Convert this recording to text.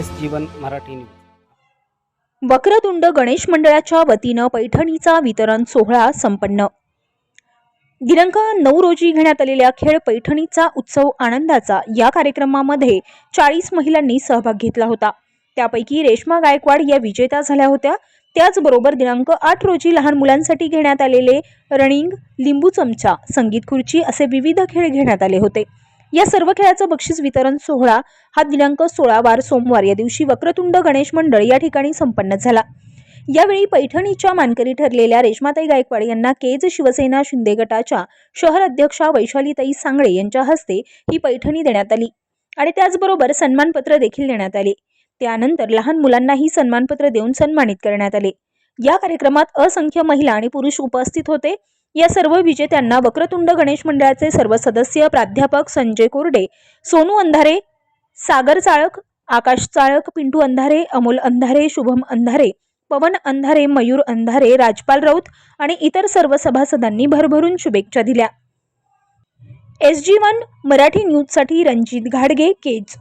जीवन Marathi news. Vakratund Ganesh मंडळाच्या वतीनं पैठणीचा वितरण सोहळा संपन्न. दिनांक नऊ रोजी घेण्यात आलेल्या खेळ पैठणीचा उत्सव आनंदाचा या कार्यक्रमामध्ये चाळीस महिलांनी सहभाग घेतला होता. त्यापैकी रेश्मा गायकवाड या विजेत्या झाल्या होत्या. त्याचबरोबर दिनांक आठ रोजी लहान मुलांसाठी घेण्यात आलेले रनिंग लिंबू चमचा संगीत खुर्ची असे विविध खेळ घेण्यात आले होते. या सर्व खेळाचं बक्षीस वितरण सोहळा हा दिनांक सोळा वार सोमवार या दिवशी वक्रतुंड गणेश मंडळ या ठिकाणी संपन्न झाला. यावेळी पैठणीच्या मानकरी ठरलेल्या रेश्माताई गायकवाड यांना केज शिवसेना शिंदे गटाच्या शहर अध्यक्षा वैशालीताई सांगळे यांच्या हस्ते ही पैठणी देण्यात आली आणि त्याचबरोबर सन्मानपत्र देखील देण्यात आले. त्यानंतर लहान मुलांनाही सन्मानपत्र देऊन सन्मानित करण्यात आले. या कार्यक्रमात असंख्य महिला आणि पुरुष उपस्थित होते. या सर्व विजेत्यांना वक्रतुंड गणेश मंडळाचे सर्व सदस्य प्राध्यापक संजय कोरडे सोनू अंधारे सागर चाळक आकाश चाळक पिंटू अंधारे अमोल अंधारे शुभम अंधारे पवन अंधारे मयूर अंधारे राजपाल राऊत आणि इतर सर्व सभासदांनी भरभरून शुभेच्छा दिल्या. एस जी वन मराठी न्यूजसाठी रणजित घाडगे केज.